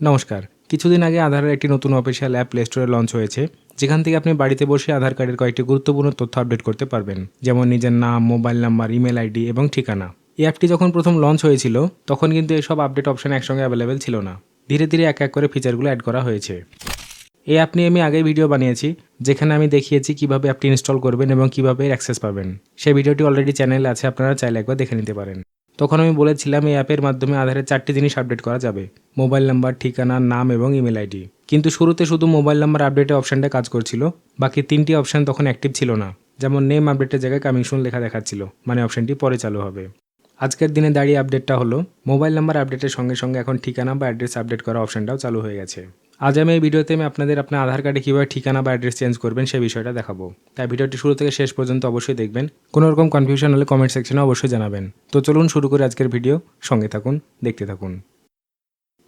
নমস্কার। কিছুদিন আগে আধারের একটি নতুন অফিসিয়াল অ্যাপ প্লে স্টোরে লঞ্চ হয়েছে, যেখান থেকে আপনি বাড়িতে বসে আধার কার্ডের কয়েকটি গুরুত্বপূর্ণ তথ্য আপডেট করতে পারবেন, যেমন নিজের নাম মোবাইল নাম্বার ইমেল আইডি এবং ঠিকানা। এই অ্যাপটি যখন প্রথম লঞ্চ হয়েছিল, তখন কিন্তু এসব আপডেট অপশন একসঙ্গে অ্যাভেলেবেল ছিল না। ধীরে ধীরে এক এক করে ফিচারগুলো অ্যাড করা হয়েছে। এই অ্যাপ নিয়ে আমি আগেই ভিডিও বানিয়েছি, যেখানে আমি দেখিয়েছি কীভাবে অ্যাপটি ইনস্টল করবেন এবং কীভাবে অ্যাক্সেস পাবেন। সেই ভিডিওটি অলরেডি চ্যানেলে আছে, আপনারা চাইলে একবার দেখে নিতে পারেন। তখন আমি বলেছিলাম, এই অ্যাপের মাধ্যমে আধারের চারটি জিনিস আপডেট করা যাবে। মোবাইল নাম্বার, ঠিকানা, নাম এবং ইমেল আইডি। কিন্তু শুরুতে শুধু মোবাইল নাম্বার আপডেটের অপশানটা কাজ করছিল। বাকি তিনটি অপশান তখন অ্যাক্টিভ ছিল না। যেমন নেম আপডেটের জায়গায় কামিং লেখা দেখাচ্ছিল। মানে অপশানটি পরে চালু হবে। আজকের দিনে দাঁড়িয়ে আপডেটটা হলো, মোবাইল নাম্বার আপডেটের সঙ্গে সঙ্গে এখন ঠিকানা বা অ্যাড্রেস আপডেট করা অপশানটাও চালু হয়ে গেছে। আজ আমি এই ভিডিওতে আমি আপনাদের আপনার আধার কার্ডে কীভাবে ঠিকানা বা অ্যাড্রেস চেঞ্জ করবেন সেই বিষয়টা দেখাবো। তাই ভিডিওটি শুরু থেকে শেষ পর্যন্ত অবশ্যই দেখবেন। কোনো রকম কনফিউশন হলে কমেন্ট সেকশনে অবশ্যই জানাবেন। তো চলুন শুরু করে আজকের ভিডিও সঙ্গে থাকুন, দেখতে থাকুন।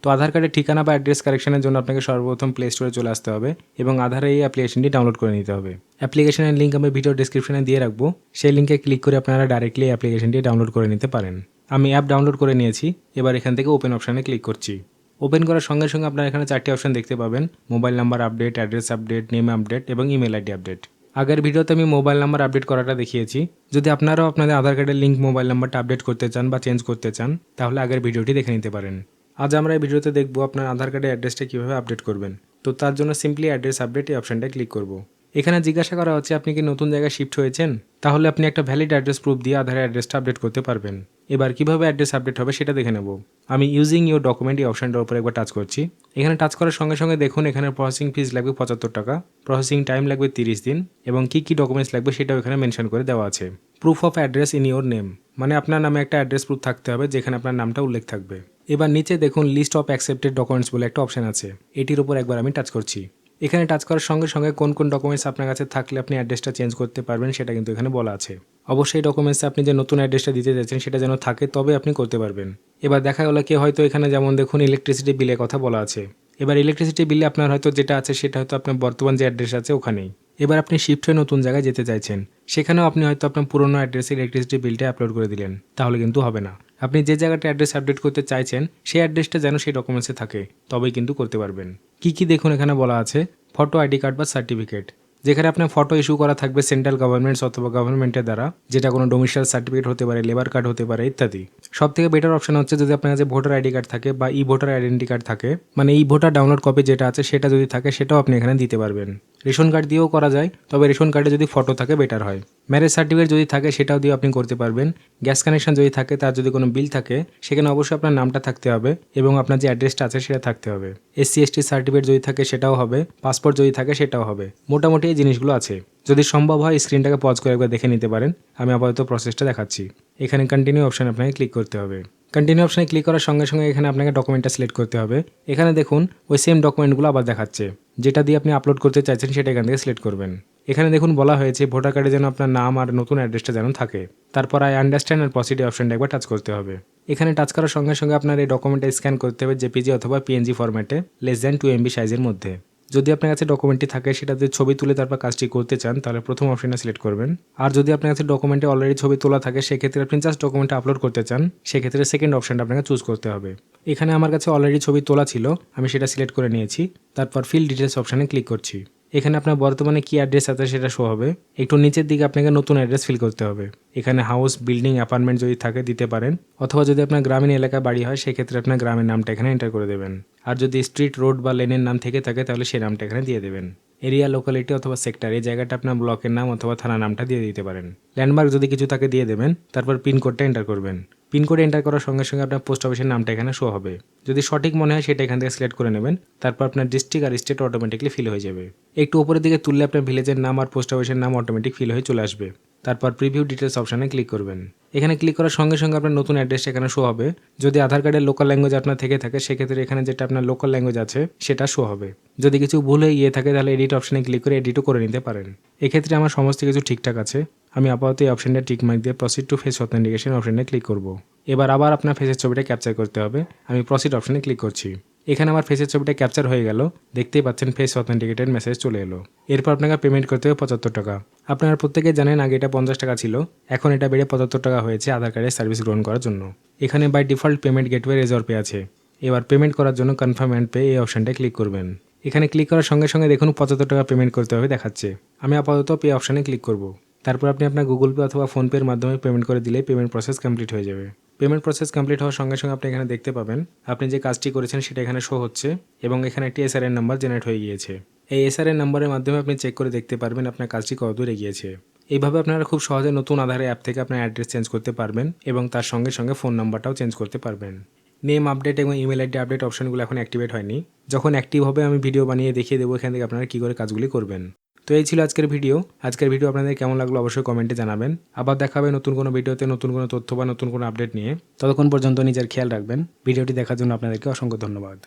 তো আধার কার্ডের ঠিকানা বা অ্যাড্রেস কারেকশনের জন্য আপনাকে সর্বপ্রথম প্লে স্টোরে চলে আসতে হবে এবং আধারের এই অ্যাপ্লিকেশনটি ডাউনলোড করে নিতে হবে। অ্যাপ্লিকেশনের লিঙ্ক আমি ভিডিও ডিসক্রিপশনে দিয়ে রাখব। সেই লিঙ্কে ক্লিক করে আপনারা ডাইরেক্টলি অ্যাপ্লিকেশনটি ডাউনলোড করে নিতে পারেন। আমি অ্যাপ ডাউনলোড করে নিয়েছি। এবার এখান থেকে ওপেন অপশানে ক্লিক করছি। ওপেন করার সঙ্গে সঙ্গে আপনারা এখানে চারটি অপশন দেখতে পাবেন। Mobile number update address update name update এবং ইমেল আইডি আপডেট আগের ভিডিওতে আমি মোবাইল নাম্বার আপডেট করাটা দেখিয়েছি। যদি আপনারাও আপনাদের আধার কার্ডের লিঙ্ক মোবাইল নাম্বারটা আপডেট করতে চান বা চেঞ্জ করতে চান, তাহলে আগের ভিডিওটি দেখে নিতে পারেন। আজ আমরা এই ভিডিওতে দেখব আপনার আধার কার্ডের অ্যাড্রেসটা কীভাবে আপডেট করবেন। তো তার জন্য সিম্পলি অ্যাড্রেস আপডেট এই অপশানটা ক্লিক করব। এখানে জিজ্ঞাসা করা হচ্ছে, আপনি কি নতুন জায়গায় শিফট হয়েছেন? তাহলে আপনি একটা ভ্যালিড অ্যাড্রেস প্রুফ দিয়ে আধারের অ্যাড্রেসটা আপডেট করতে পারবেন। এবার কীভাবে অ্যাড্রেস আপডেট হবে সেটা দেখে নেব। আমি ইউজিং ইউর ডকুমেন্ট এই অপশানটার উপর একবার টাচ করছি। এখানে টাচ করার সঙ্গে সঙ্গে দেখুন এখানে প্রসেসিং ফিস লাগবে পঁচাত্তর টাকা প্রসেসিং টাইম লাগবে তিরিশ দিন, এবং কী কী ডকুমেন্টস লাগবে সেটাও এখানে মেনশন করে দেওয়া আছে। Proof of address in your name মানে আপনার নামে একটা অ্যাড্রেস প্রুফ থাকতে হবে যেখানে আপনার নামটা উল্লেখ থাকবে। এবার নিচে দেখুন লিস্ট অফ অ্যাকসেপ্টেড ডকুমেন্টস বলে একটা অপশান আছে, এটির উপর একবার আমি টাচ করছি। এখানে টাচ করার সঙ্গে সঙ্গে কোন কোন ডকুমেন্টস আপনার কাছে থাকলে আপনি অ্যাড্রেসটা চেঞ্জ করতে পারবেন সেটা কিন্তু এখানে বলা আছে। অবশ্যই ডকুমেন্টসে আপনি যে নতুন অ্যাড্রেসটা দিতে চাইছেন সেটা যেন থাকে, তবে আপনি করতে পারবেন। এবার দেখা গেলো কি হয়তো এখানে যেমন দেখুন ইলেকট্রিসিটি বিলের কথা বলা আছে। এবার ইলেকট্রিসিটি বিলে আপনার হয়তো যেটা আছে সেটা হয়তো আপনার বর্তমান যে অ্যাড্রেস আছে ওখানেই। এবার আপনি শিফট হয়ে নতুন জায়গায় যেতে চাইছেন, সেখানেও আপনি হয়তো আপনার পুরনো অ্যাড্রেসে ইলেকট্রিসিটি বিলটা আপলোড করে দিলেন। তাহলে কিন্তু হবে না। আপনি যে জায়গাটা অ্যাড্রেস আপডেট করতে চাইছেন, সেই অ্যাড্রেসটা যেন সেই ডকুমেন্টসে থাকে, তবেই কিন্তু করতে পারবেন। কি কি দেখুন এখানে বলা আছে? ফটো আইডি কার্ড বা সার্টিফিকেট যেখানে আপনার ফটো ইস্যু করা থাকবে সেন্ট্রাল গভর্নমেন্টস অথবা গভর্নমেন্টের দ্বারা, যেটা কোনো ডোমিসাইল সার্টিফিকেট হতে পারে লেবার কার্ড হতে পারে, ইত্যাদি। সব থেকে বেটার অপশন হচ্ছে যদি আপনার কাছে ভোটার আইডি কার্ড থাকে বা ই ভোটার আইডেন্টি কার্ড থাকে মানে ই ভোটার ডাউনলোড কপি যেটা আছে, সেটা যদি থাকে, সেটাও আপনি এখানে দিতে পারবেন। রেশন কার্ড দিয়েও করা যায়, তবে রেশন কার্ডে যদি ফটো থাকে বেটার হয়। ম্যারেজ সার্টিফিকেট যদি থাকে, সেটাও দিয়ে আপনি করতে পারবেন। গ্যাস কানেকশন যদি থাকে, তার যদি কোনো বিল থাকে, সেখানে অবশ্যই আপনার নামটা থাকতে হবে এবং আপনার যে অ্যাড্রেসটা আছে, সেটা থাকতে হবে। এসসি এসটি সার্টিফিকেট যদি থাকে, সেটাও হবে। পাসপোর্ট যদি থাকে, সেটাও হবে। মোটামুটি এই জিনিসগুলো আছে। যদি সম্ভব হয় স্ক্রিনটাকে পজ করে একবার দেখে নিতে পারেন। আমি আপাতত প্রসেসটা দেখাচ্ছি। এখানে কন্টিনিউ অপশান আপনাকে ক্লিক করতে হবে। কন্টিনিউ অপশানে ক্লিক করার সঙ্গে সঙ্গে এখানে আপনাকে ডকুমেন্টটা সিলেক্ট করতে হবে। এখানে দেখুন, ওই সেম ডকুমেন্টগুলো আবার দেখাচ্ছে। যেটা দিয়ে আপনি আপলোড করতে চাইছেন, সেটা এখান থেকে সিলেক্ট করবেন। এখানে দেখুন, বলা হয়েছে ভোটার কার্ডে যেন আপনার নাম আর নতুন অ্যাড্রেসটা যেন থাকে। তারপর আই আন্ডারস্ট্যান্ড আর পসিটিভ অপশানটা একবার টাচ করতে হবে। এখানে টাচ করার সঙ্গে সঙ্গে আপনার এই ডকুমেন্টটা স্ক্যান করতে হবে জেপিজি অথবা পিএনজি ফরম্যাটে লেস দ্যান টু এমবি সাইজের মধ্যে। যদি আপনার কাছে ডকুমেন্টটি থাকে সেটাতে ছবি তুলে তারপর কাজটি করতে চান, তাহলে প্রথম অপশনটা সিলেক্ট করবেন। আর যদি আপনার কাছে ডকুমেন্টে অলরেডি ছবি তোলা থাকে, সেক্ষেত্রে আপনি জাস্ট ডকুমেন্টটা আপলোড করতে চান, সেক্ষেত্রে সেকেন্ড অপশনটা আপনাকে চুজ করতে হবে। এখানে আমার কাছে অলরেডি ছবি তোলা ছিল, আমি সেটা সিলেক্ট করে নিয়েছি। তারপর ফিল ডিটেলস অপশানে ক্লিক করছি। এখানে আপনার বর্তমানে কী অ্যাড্রেস আছে সেটা শো হবে। একটু নিচের দিকে আপনাকে নতুন অ্যাড্রেস ফিল করতে হবে। এখানে হাউস বিল্ডিং অ্যাপার্টমেন্ট যদি থাকে দিতে পারেন। অথবা যদি আপনার গ্রামীণ এলাকা বাড়ি হয়, সেক্ষেত্রে আপনার গ্রামের নামটা এখানে এন্টার করে দেবেন। আর যদি স্ট্রিট রোড বা লেনের নাম থেকে থাকে, তাহলে সেই নামটা এখানে দিয়ে দেবেন। এরিয়া লোকালিটি অথবা সেক্টর এই জায়গাটা আপনার ব্লকের নাম অথবা থানা নামটা দিয়ে দিতে পারেন। ল্যান্ডমার্ক যদি কিছু তাকে দিয়ে দেবেন, তারপর পিনকোডটা এন্টার করবেন। পিনকোড এন্টার করার সঙ্গে সঙ্গে আপনার পোস্ট অফিসের নামটা এখানে শো হবে। যদি সঠিক মনে হয়, সেটা এখান থেকে সিলেক্ট করে নেবেন, তারপর আপনার ডিস্ট্রিক্ট আর স্টেট অটোমেটিকলি ফিল হয়ে যাবে। একটু উপরের দিকে তুললে আপনার ভিলেজের নাম আর পোস্ট অফিসের নাম অটোমেটিক ফিল হয়ে চলে আসবে। তারপর প্রিভিউ ডিটেলস অপশানে ক্লিক করবেন। এখানে ক্লিক করার সঙ্গে সঙ্গে আপনার নতুন অ্যাড্রেস এখানে শো হবে। যদি আধার কার্ডের লোকাল ল্যাঙ্গুয়েজ আপনার থেকে থাকে, সেক্ষেত্রে এখানে যেটা আপনার লোকাল ল্যাঙ্গুয়েজ আছে, সেটা শো হবে। যদি কিছু ভুল হয়ে গিয়ে থাকে, তাহলে এডিট অপশানে ক্লিক করে এডিটও করে নিতে পারেন। এক্ষেত্রে আমার সমস্ত কিছু ঠিকঠাক আছে। আমি আপাতত এই অপশানটা টিক মার্ক দিয়ে প্রসিড টু ফেস অথেন্টিকেশন অপশানে ক্লিক করব। এবার আবার আপনার ফেসের ছবিটা ক্যাপচার করতে হবে। আমি প্রসিড অপশানে ক্লিক করছি। এখানে আমার ফেসের ছবিটা ক্যাপচার হয়ে গেল। দেখতেই পাচ্ছেন ফেস অথেন্টিকেটেড মেসেজ চলে এলো। এরপর আপনাকে পেমেন্ট করতে হবে পঁচাত্তর টাকা। আপনারা প্রত্যেকে জানেন আগে এটা পঞ্চাশ টাকা ছিল। এখন এটা বেড়ে পঁচাত্তর টাকা হয়েছে আধার কার্ডের সার্ভিস গ্রহণ করার জন্য। এখানে by default payment gateway Razorpay আছে। এবার পেমেন্ট করার জন্য কনফার্ম অ্যান্ড পে এই অপশানটায় ক্লিক করবেন। এখানে ক্লিক করার সঙ্গে সঙ্গে দেখুন পঁচাত্তর টাকা পেমেন্ট করতে হবে দেখাচ্ছে। আমি আপাতত পে অপশানে ক্লিক করব। তারপর আপনি আপনার গুগল পে অথবা ফোনপের মাধ্যমে পেমেন্ট করে দিলেই পেমেন্ট প্রসেস কমপ্লিট হয়ে যাবে। পেমেন্ট প্রসেস কমপ্লিট হওয়ার সঙ্গে সঙ্গে আপনি এখানে দেখতে পাবেন, আপনি যে কাজটি করেছেন সেটা এখানে শো হচ্ছে এবং এখানে একটি এসআরএন নাম্বার জেনারেট হয়ে গিয়েছে। এই এসআরএন নাম্বারের মাধ্যমে আপনি চেক করে দেখতে পারবেন আপনার কাজটি কতদূর এগিয়েছে। এইভাবে আপনারা খুব সহজে নতুন আধারে অ্যাপ থেকে আপনার অ্যাড্রেস চেঞ্জ করতে পারবেন এবং তার সঙ্গে সঙ্গে ফোন নাম্বারটাও চেঞ্জ করতে পারবেন। নেম আপডেট এবং ইমেল আইডি আপডেট অপশনগুলো এখন অ্যাক্টিভেট হয়নি। যখন অ্যাক্টিভ হবে, আমি ভিডিও বানিয়ে দেখিয়ে দেবো এখান থেকে আপনারা কী করে কাজগুলি করবেন। তো এই ছিল আজকের ভিডিও আজকের ভিডিও আপনাদের কেমন লাগল অবশ্যই কমেন্টে জানাবেন। আবার দেখা হবে নতুন কোনো ভিডিওতে নতুন কোনো তথ্য বা নতুন কোনো আপডেট নিয়ে। ততক্ষণ পর্যন্ত নিজের খেয়াল রাখবেন। ভিডিওটি দেখার জন্য আপনাদেরকে অসংখ্য ধন্যবাদ।